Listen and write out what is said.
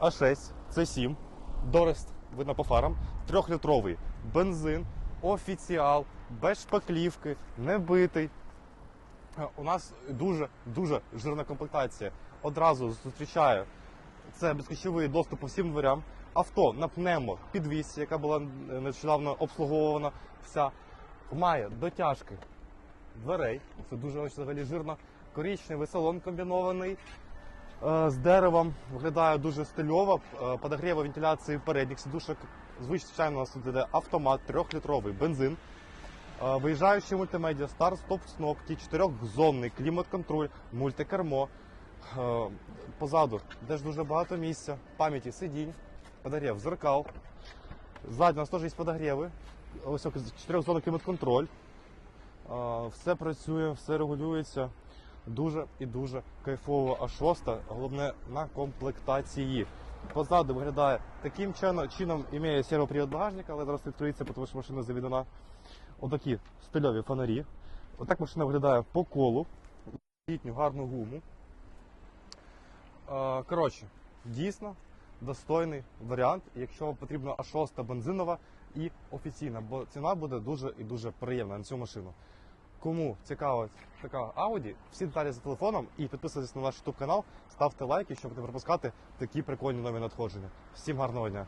А6, С7, Дорест, видно по фарам, трьохлітровий бензин, офіціал, без шпаклівки, не битий. Е, У нас дуже дуже жирна комплектація. Одразу зустрічає це безключовий доступ по всім дверям. Авто на пнемо підвісці, яка була нещодавно обслуговувана, вся має дотяжки дверей. Це дуже взагалі жирно. Коричневий салон комбінований з деревом. Виглядає дуже стильово. Е, Подогріва вентиляції передніх сидушок. Звичайно, у нас тут іде автомат, трьохлітровий бензин. Е, Виїжджаючий мультимедіа, старт, стоп, кнопки, чотирьохзонний клімат-контроль, мультикермо. Е, Позаду теж дуже багато місця, пам'яті сидінь, подогрів зеркал. Ззаді у нас теж є подогріви. Чотирьохзонний клімат-контроль. Е, Все працює, все регулюється. Дуже і дуже кайфово. А шоста, головне на комплектації. Позаду виглядає таким чином, чином імеє сервопривід багажника, але зараз відкриється, тому що машина заведена. Отакі стильові фонарі. Отак машина виглядає по колу. Літню гарну гуму. Коротше, дійсно достойний варіант, якщо потрібна А6 бензинова і офіційна, бо ціна буде дуже і дуже приємна на цю машину. Кому цікава така Audi, всі деталі за телефоном і підписуйтесь на наш YouTube канал, ставте лайки, щоб не пропускати такі прикольні нові надходження. Всім гарного дня!